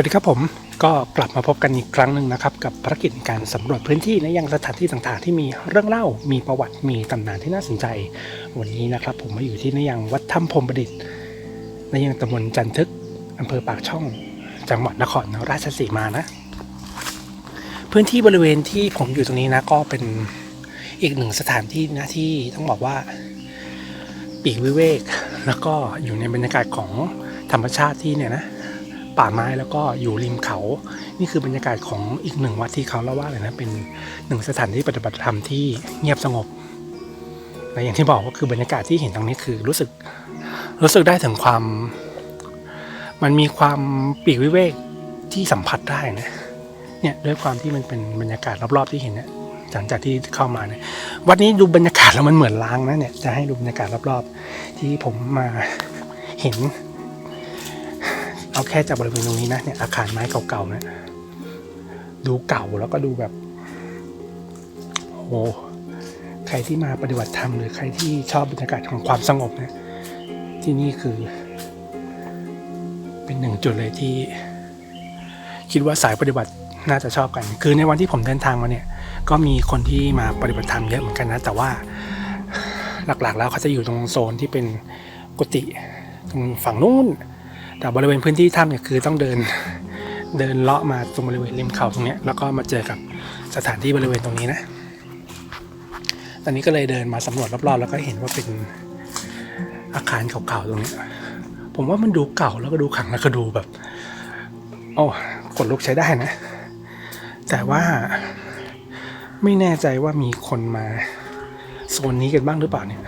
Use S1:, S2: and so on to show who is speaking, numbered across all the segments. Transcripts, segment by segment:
S1: วัสดีครับผมก็กลับมาพบกันอีกครั้งหนึ่งนะครับ กับภารกิจการสำรวจพื้นที่และยังสถานที่ต่างๆ ที่มีเรื่องเล่า มีประวัติมีตำนานที่น่าสนใจ วันนี้นะครับ ผมมาอยู่ที่นยังวัดถ้ำพรมประดิษฐ์นยังตำบลจันทึกอำเภอปากช่อง จังหวัดนครราชสีมานะ พื้นที่บริเวณที่ผมอยู่ตรงนี้นะก็เป็นอีกหนึ่งสถานที่นะที่ต้องบอกว่าปีกวิเวก แล้วก็อยู่ในบรรยากาศของธรรมชาติที่เนี่ยนะ ป่าไม้แล้วก็อยู่ริมเขา นี่คือบรรยากาศของอีกหนึ่งวัดที่เขาเล่าว่าเลยนะเป็นหนึ่งสถานที่ปฏิบัติธรรมที่เงียบสงบและอย่างที่บอกก็คือบรรยากาศที่เห็นตรงนี้คือรู้สึกรู้สึกได้ถึงความ มันมีความปีกวิเวกที่สัมผัสได้นะเนี่ยด้วยความที่มันเป็นบรรยากาศรอบๆที่เห็นเนี่ยหลังจากที่เข้ามาเนี่ยวัดนี้ดูบรรยากาศแล้วมันเหมือนล้างนะเนี่ยจะให้ดูบรรยากาศรอบๆ ที่ผมมาเห็น เอาแค่จากบริเวณตรงนี้นะเนี่ยอาคารไม้เก่าๆนะดูเก่าแล้วก็ดูแบบโอ้ใครที่มาปฏิบัติธรรมหรือใครที่ชอบบรรยากาศของความสงบเนี่ยที่นี่คือ เป็นหนึ่งจุดเลยที่ คิดว่าสายปฏิบัติน่าจะชอบกัน คือในวันที่ผมเดินทางมาเนี่ย ก็มีคนที่มาปฏิบัติธรรมเยอะเหมือนกันนะ แต่ว่าหลักๆ แล้วเขาจะอยู่ตรงโซนที่เป็นกุฏิตรงฝั่งนู้น แต่บริเวณพื้นที่ถ้ำเนี่ยคือต้องเดินเดินเลาะมาตรงบริเวณริมเขาตรงนี้แล้วก็มาเจอกับสถานที่บริเวณตรงนี้นะ ตอนนี้ก็เลยเดินมาสำรวจรอบๆ แล้วก็เห็นว่าเป็นอาคารเก่าๆตรงนี้ ผมว่ามันดูเก่าแล้วก็ดูขังแล้วก็ดูแบบโอ้ขนลุกใช้ได้นะ แต่ว่าไม่แน่ใจว่ามีคนมาโซนนี้กันบ้างหรือเปล่าเนี่ย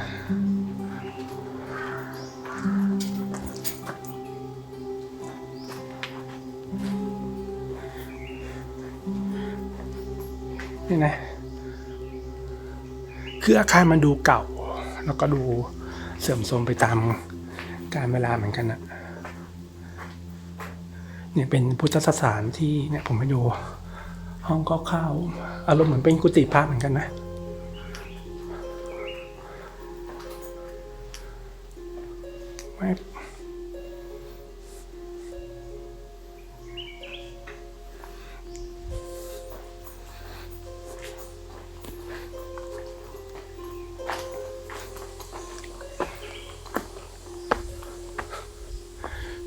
S1: นี่นะ คืออาคารมันดูเก่า แล้วก็ดูเสื่อมโทรมไปตามการเวลาเหมือนกันนะเนี่ยเป็นพุทธสถานที่เนี่ยผมไปดูห้องก็เข้าวอารมณ์เหมือนเป็นกุฏิพระเหมือนกันนะ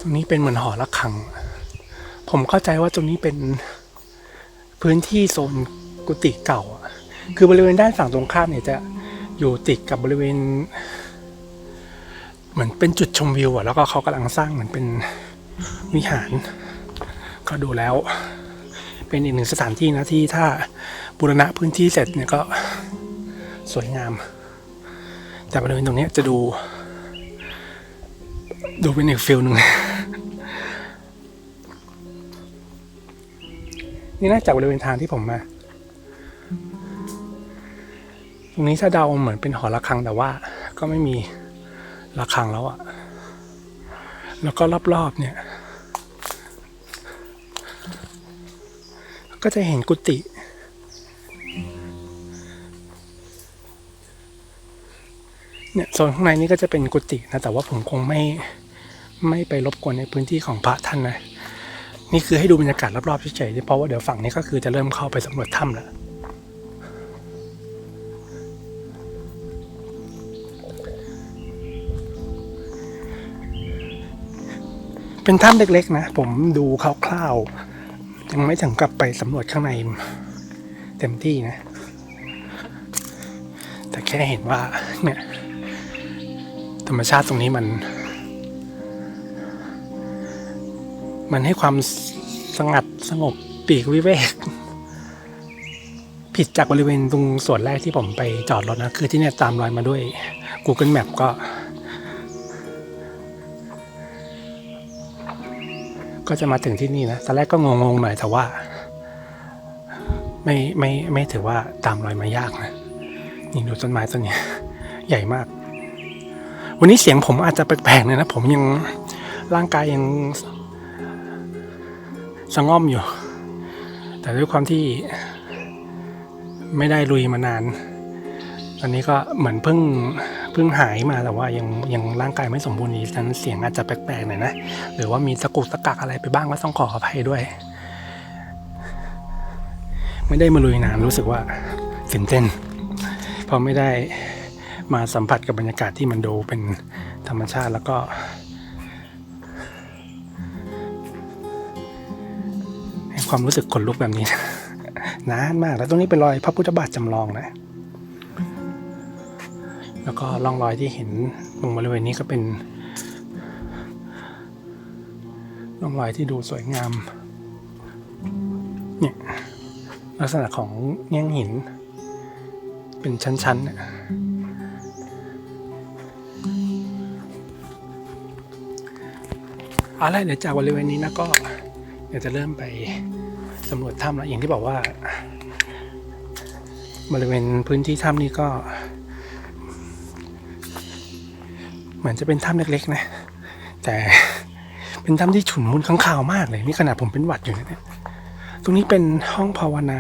S1: ตรงนี้เป็นเหมือนหอระฆัง ผมเข้าใจว่าตรงนี้เป็นพื้นที่โซนกุฏิเก่าอะคือบริเวณด้านฝั่งตรงข้ามเนี่ยจะอยู่ติดกับบริเวณ เหมือนเป็นจุดชมวิวอะแล้วก็เขากำลังสร้างเหมือนเป็นวิหารก็ดูแล้ว เป็นอีกหนึ่งสถานที่นะที่ถ้าบูรณะพื้นที่เสร็จเนี่ยก็สวยงาม แต่บริเวณตรงนี้จะดู ดูเป็นอีกฟิลหนึ่ง นี่น่าจากบริเวณทางที่ผมมา ตรงนี้ถ้าเดาเหมือนเป็นหอระฆังแต่ว่า ก็ไม่มีระฆังแล้วอะแล้วก็รอบๆเนี่ย ก็จะเห็นกุฏิเนี่ยโซนข้างในนี้ก็จะเป็นกุฏินะ แต่ว่าผมคงไม่ไม่ไปรบกวนในพื้นที่ของพระท่านนะ นี่คือให้ดูบรรยากาศรอบๆเฉยๆเพราะว่าเดี๋ยวฝั่งนี้ก็คือจะเริ่มเข้าไปสำรวจถ้ำแล้วเป็นถ้ำเล็กๆ นะ ผมดูคร่าวๆยังไม่ถึงกับไปสำรวจข้างในเต็มที่นะ แต่แค่เห็นว่าเนี่ยธรรมชาติตรงนี้มัน มันให้ความสงัดสงบปีกวิเวก ผิดจากบริเวณตรงส่วนแรกที่ผมไปจอดรถนะ คือที่เนี่ยตามรอยมาด้วย Google Map ก็ ก็จะมาถึงที่นี่นะตอนแรกก็งงๆหน่อยแต่ว่า ไม่ไม่ไม่ถือว่าตามรอยมายากนะนี่ดูต้นไม้ต้นนี้ใหญ่มาก วันนี้เสียงผมอาจจะแปลกๆเลยนะ ผมยังร่างกายยัง สะง่อมอยู่ แต่ด้วยความที่ไม่ได้ลุยมานาน ตอนนี้ก็เหมือนเพิ่งเพิ่งหายมาแต่ว่ายังยังร่างกายไม่สมบูรณ์ดีฉะนั้นเสียงอาจจะแปลกๆหน่อยนะ หรือว่ามีตะกุกตะกักอะไรไปบ้างก็ต้องขออภัยด้วย ไม่ได้มาลุยนานรู้สึกว่าตื่นเต้นเพราะไม่ได้มาสัมผัสกับบรรยากาศที่มันดูเป็นธรรมชาติแล้วก็ ความรู้สึกขนลุกแบบนี้ นานมาก แล้วตรงนี้เป็นรอยพระพุทธบาทจำลองนะ แล้วก็ร่องรอยที่เห็นตรงบริเวณนี้ก็เป็นร่องรอยที่ดูสวยงาม เนี่ยลักษณะของแง่งหิน เป็นชั้นๆเนี่ยเอาละเดี๋ยวจากบริเวณนี้นะก็เดี๋ยวจะเริ่มไป สำรวจถ้ำแล้วอย่างที่บอกว่า บริเวณพื้นที่ถ้ำนี้ก็ เหมือนจะเป็นถ้ำเล็กๆนะ แต่เป็นถ้ำที่ฉุนมุนข้างข่าวมากเลย นี่ขนาดผมเป็นหวัดอยู่นะเนี่ยตรงนี้เป็นห้องภาวนา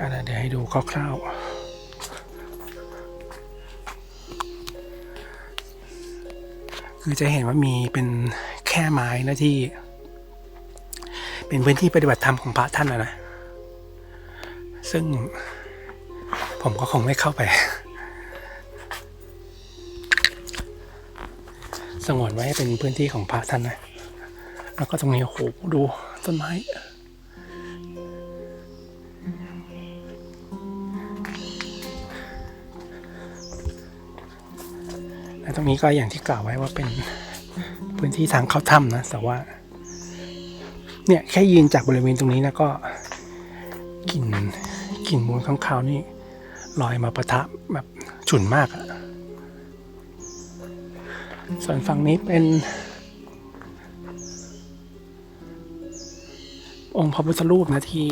S1: อะไรเดี๋ยวให้ดูคร่าวๆคือจะเห็นว่ามีเป็นแค่ไม้นะที่ เป็นพื้นที่ปฏิบัติธรรมของพระท่านนะนะ ซึ่งผมก็คงไม่เข้าไป สงวนไว้ให้เป็นพื้นที่ของพระท่านนะ แล้วก็ตรงนี้โอ้โหดูต้นไม้และตรงนี้ก็อย่างที่กล่าวไว้ว่าเป็นพื้นที่ทางเข้าถ้ำนะ แต่ว่า เนี่ยแค่ยืนจากบริเวณตรงนี้นะก็กลิ่นกลิ่นมูลข้างคาวนี่ลอยมาประทะแบบฉุนมากอะส่วนฝั่งนี้เป็น องค์พระพุทธรูปนะที่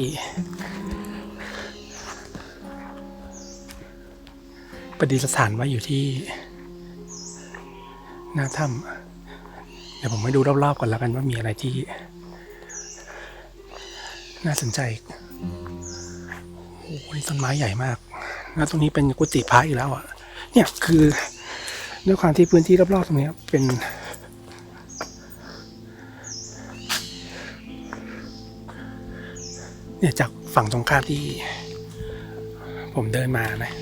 S1: ประดิษฐานไว้อยู่ที่ หน้าถ้ำเดี๋ยวผมไปดูรอบๆก่อนแล้วกันว่ามีอะไรที่ น่าสนใจโอ้โหต้นไม้ใหญ่มาก แล้วตรงนี้เป็นกุฏิพระอีกแล้วอะ เนี่ยคือด้วยความที่พื้นที่รอบๆตรงนี้เป็นเนี่ยจากฝั่งตรงข้ามที่ ผมเดินมานะ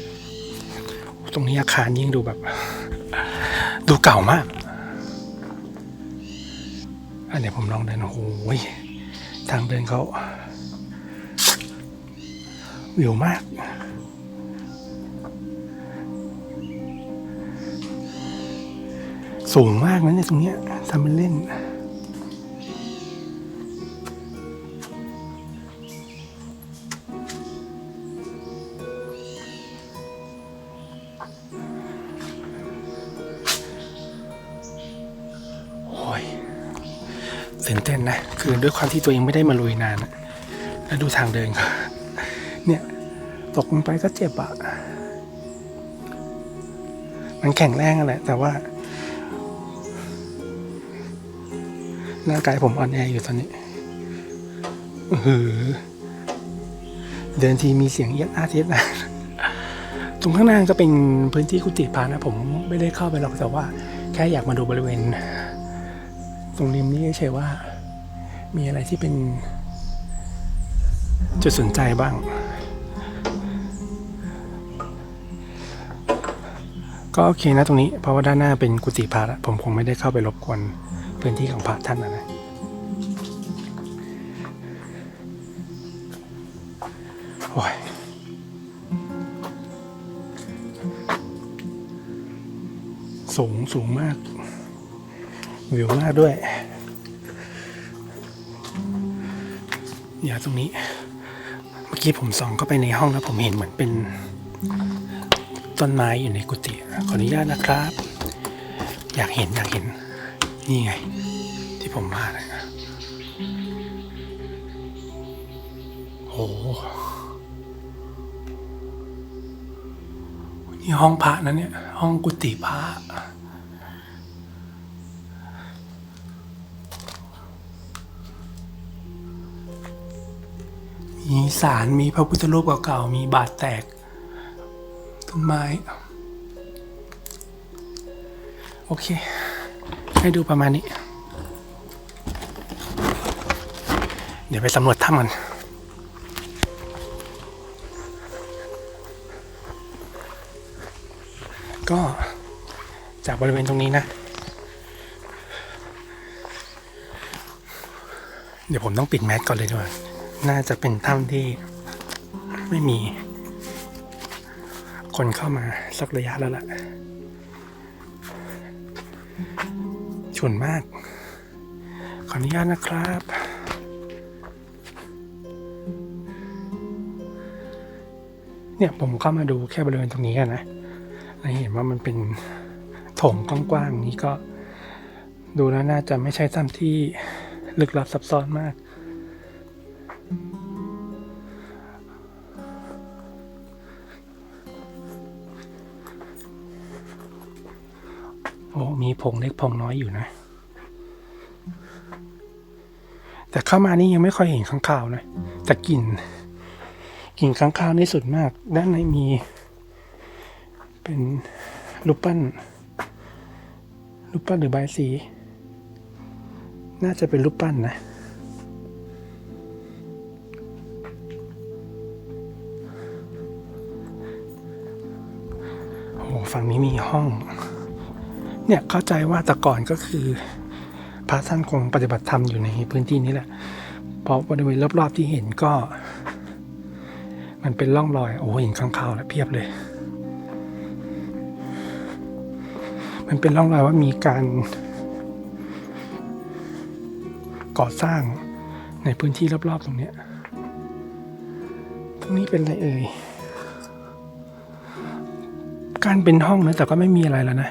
S1: ตรงนี้อาคารยิ่งดูแบบ ดูเก่ามากอันเดี๋ยวผมลองเดินโอ้โหยทางเดินเขา วิวมาก สูงมากนะเนี่ยตรงเนี้ยทำเป็นเล่นโอ้ยตื่นเต้นนะ คือด้วยความที่ตัวเองไม่ได้มาลุยนานอะแล้วดูทางเดินก็ ตกลงไปก็เจ็บอะมันแข็งแรงอะแหละแต่ว่าร่างกายผมอ่อนแออยู่ตอนนี้เออเดินทีมีเสียงเอียดอาเอียดอาตรงข้างหน้าก็เป็นพื้นที่กุฏิพระนะ ผมไม่ได้เข้าไปหรอกแต่ว่า แค่อยากมาดูบริเวณ ตรงริมนี้เฉยว่า มีอะไรที่เป็นจุดสนใจบ้าง ก็โอเคนะตรงนี้เพราะว่าด้านหน้าเป็นกุฏิพระละผมคงไม่ได้เข้าไปรบกวนพื้นที่ของพระท่านนะนะโอ้ยสูงสูงมาก วิวมากด้วยอย่าตรงนี้ เมื่อกี้ผมส่องเข้าไปในห้องแล้วผมเห็นเหมือนเป็น ต้นไม้อยู่ในกุฏิขออนุญาตนะครับ อยากเห็นอยากเห็น นี่ไง ที่ผมมาเลยนะโอ้โหนี่ห้องพระนะเนี่ย ห้องกุฏิพระมีสารมีพระพุทธรูปเก่าๆมีบาดแตก ต้นไม้ โอเค ให้ดูประมาณนี้ เดี๋ยวไปสำรวจถ้ำกันก็จากบริเวณตรงนี้นะ เดี๋ยวผมต้องปิดแมสก่อนเลยดีกว่าน่าจะเป็นถ้ำที่ไม่มี คนเข้ามาสักระยะแล้วล่ะ ฉุนมาก ขออนุญาตนะครับ เนี่ยผมเข้ามาดูแค่บริเวณตรงนี้อะนะเห็นว่ามันเป็นถงกว้างๆนี้ก็ ดูแล้วน่าจะไม่ใช่ถ้ำที่ลึกลับซับซ้อนมาก โอ้มีผงเล็กผงน้อยอยู่นะ แต่เข้ามานี่ยังไม่ค่อยเห็นข้างข่าวนะแต่กลิ่นกลิ่นข้างข่าวนี่สุดมาก ด้านในมี เป็นรูปปั้นรูปปั้นหรือใบสี น่าจะเป็นรูปปั้นนะโอ้ฝั่งนี้มีห้อง เนี่ยเข้าใจว่าแต่ก่อนก็คือพระท่านคงปฏิบัติธรรมอยู่ในพื้นที่นี้แหละ เพราะบริเวณรอบๆที่เห็นก็ มันเป็นร่องรอยโอ้เห็นข้างข่าวแล้วเพียบเลย มันเป็นร่องรอยว่ามีการก่อสร้างในพื้นที่รอบๆตรงเนี้ยตรงนี้เป็นอะไรเอ่ยการเป็นห้องนะแต่ก็ไม่มีอะไรแล้วนะ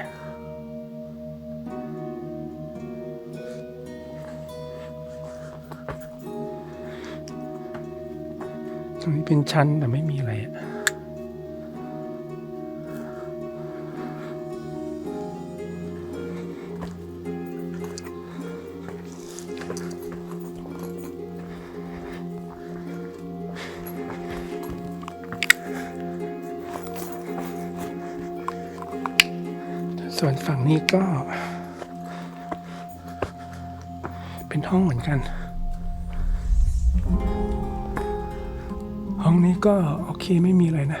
S1: เป็นชั้นแต่ไม่มีอะไรอะส่วนฝั่งนี้ก็ เป็นห้องเหมือนกัน ก็โอเคไม่มีอะไรนะ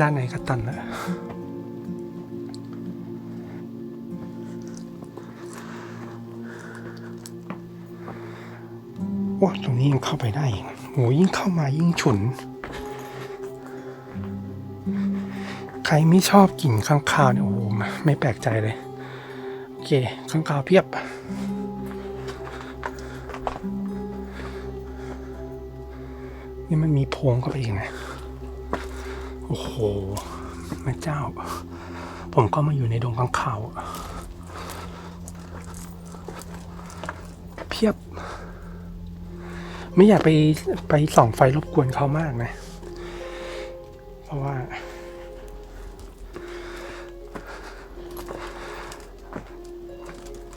S1: ด้านในก็ตันแล้วโอ้ตรงนี้ยังเข้าไปได้อีกโหยิ่งเข้ามายิ่งฉุน ครไม่ชอบกลิ่นข้างคาวเนี่ยโอ้โหไม่แปลกใจเลย โอเค ข้างคาวเพียบ นี่มันมีโพงเข้าไปอีกนะ โอ้โหแม่เจ้า ผมก็มาอยู่ในดงข้างคาวเพียบ ไม่อยากไปไปส่องไฟรบกวนเขามากนะ เพราะว่า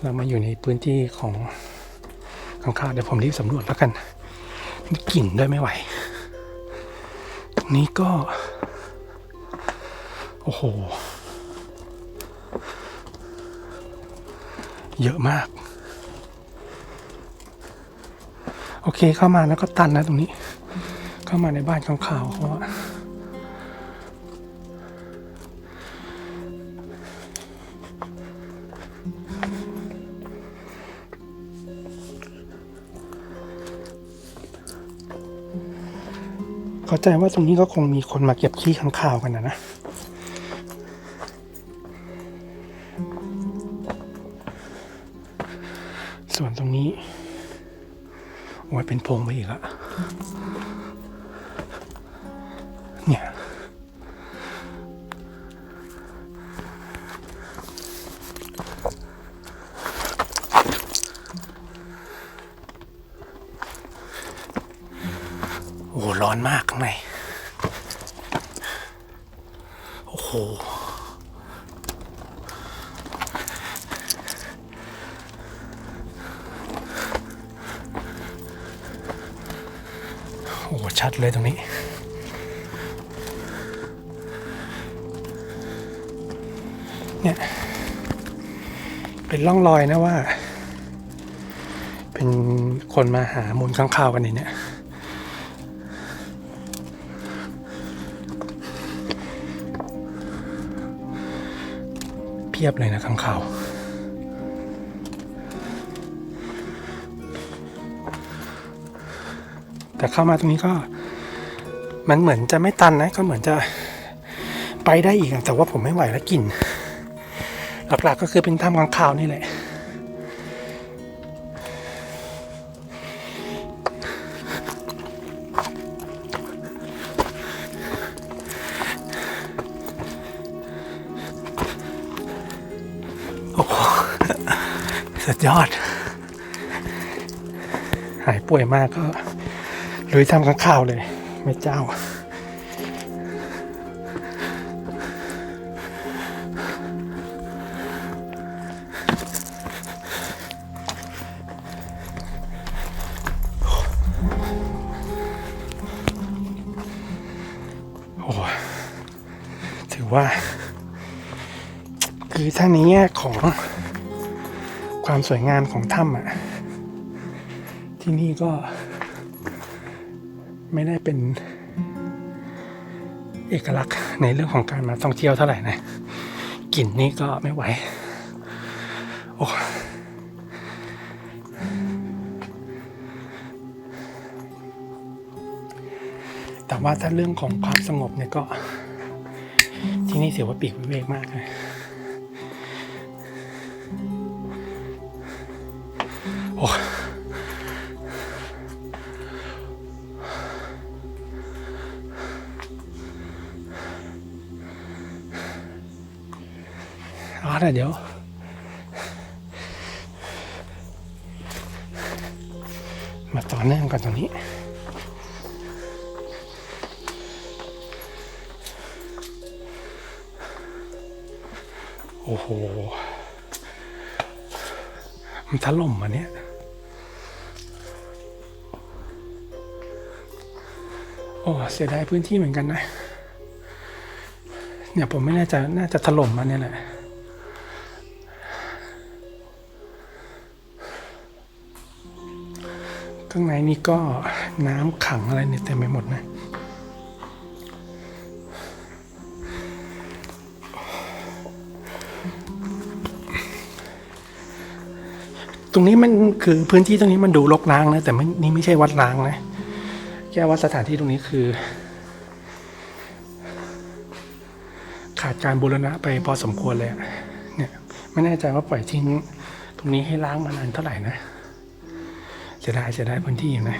S1: เรามาอยู่ในพื้นที่ของของข้าเดี๋ยวผมรีบสำรวจแล้วกันกลิ่นด้วยไม่ไหว ตรงนี้ก็ โอ้โห เยอะมาก โอเคเข้ามาแล้วก็ตันนะตรงนี้ เข้ามาในบ้านข้างข่าวเขา เข้าใจว่าตรงนี้ก็คงมีคนมาเก็บขี้ข้างข่าวกันนะนะส่วนตรงนี้โอ้ยเป็นโพรงไปอีกละ ร้อนมากข้างใน โอ้โห โอ้ชัดเลยตรงนี้เนี่ยเป็นล่องรอยนะว่า เป็นคนมาหามูลข้างข่าวกันนี่เนี่ย พียบเลยนะข้างเขาแต่เข้ามาตรงนี้ก็ มันเหมือนจะไม่ตันนะ ก็เหมือนจะไปได้อีกแต่ว่าผมไม่ไหวแล้วกลิ่น หลักๆก็คือเป็นถ้ำข้างคาวนี่แหละ สุดยอด หายป่วยมากก็ลุยทำข้างข่าวเลย ไม่เจ้า โอ้ถือว่า คือถ้านแง่ของ ความสวยงามของถ้ำอะ ที่นี่ก็ ไม่ได้เป็น เอกลักษณ์ในเรื่องของการมาท่องเที่ยวเท่าไหร่นะกลิ่นนี่ก็ไม่ไหว โอ้แต่ว่าถ้าเรื่องของความสงบเนี่ยก็ ที่นี่ถือว่าปีกวิเวกมากเลย โอ้เอาละเดี๋ยวมาต่อเนื่องกันตรงนี้โอ้โห มันถล่มมาเนี่ย โอ้เสียดายพื้นที่เหมือนกันนะ เนี่ยผมไม่แน่ใจน่าจะถล่มมาเนี่ยแหละข้างในนี่ก็น้ำขังอะไรเนี่ยเต็มไปหมดนะตรงนี้มันคือพื้นที่ตรงนี้มันดูรกร้างนะแต่ไม่นี่ไม่ใช่วัดร้างนะ แค่ว่าสถานที่ตรงนี้คือ ขาดการบูรณะไปพอสมควรเลยเนี่ยไม่แน่ใจว่าปล่อยทิ้ง ตรงนี้ให้ล้างมานานเท่าไหร่นะจะได้จะได้พื้นที่อยู่นะ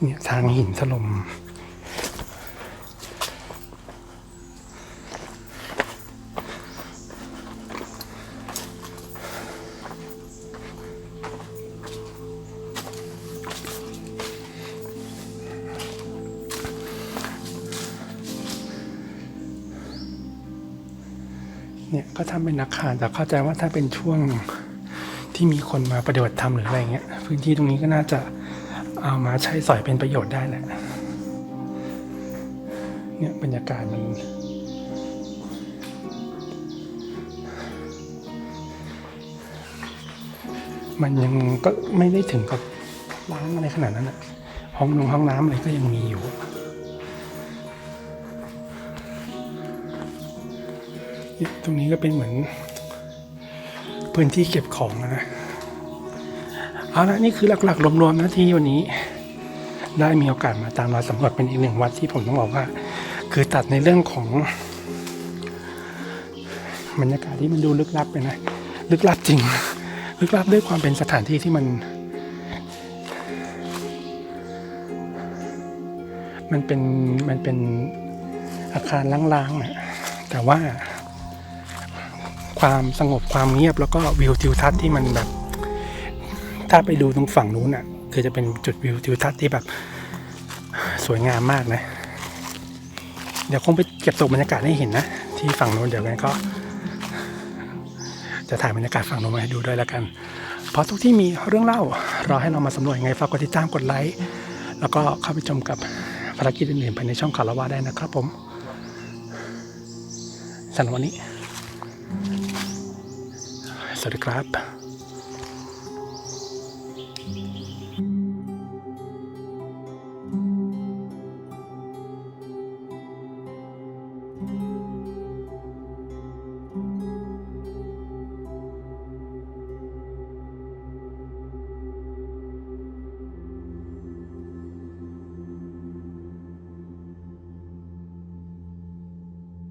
S1: เนี่ยทางหินถล่ม เนี่ยก็ทำเป็นอาคารแต่เข้าใจว่าถ้าเป็นช่วงที่มีคนมาปฏิบัติธรรมหรืออะไรเงี้ยพื้นที่ตรงนี้ก็น่าจะเอามาใช้สอยเป็นประโยชน์ได้แหละเนี่ยบรรยากาศมันมันยังก็ไม่ได้ถึงกับล้างอะไรขนาดนั้นอะห้องนงห้องน้ำอะไรก็ยังมีอยู่ ตรงนี้ก็เป็นเหมือนพื้นที่เก็บของนะเอาละนี่คือหลักๆรวมๆนะที่วันนี้ ได้มีโอกาสมาตามรอยสำรวจเป็นอีกหนึ่งวัดที่ผมต้องบอกว่า คือตัดในเรื่องของบรรยากาศที่มันดูลึกลับไปนะ ลึกลับจริง ลึกลับด้วยความเป็นสถานที่ที่มัน มันเป็นมันเป็นอาคารล้างๆนะแต่ว่า ความสงบความเงียบ แล้วก็วิวทิวทัศน์ที่มันแบบ ถ้าไปดูตรงฝั่งนู้นอะ คือจะเป็นจุดวิวทิวทัศน์ที่แบบ สวยงามมากนะ เดี๋ยวคงไปเก็บตกบรรยากาศให้เห็นนะ ที่ฝั่งโน้นเดี๋ยวกันก็ จะถ่ายบรรยากาศฝั่งโน้นมาให้ดูด้วยแล้วกัน เพราะทุกที่มีเรื่องเล่ารอให้เรามาสำรวจยังไงฝากกดติดตามกดไลค์แล้วก็เข้าไปชมกับภารกิจอื่นๆภายในช่องคาราวาได้นะครับผมสำหรับวันนี้ วัสดีครับ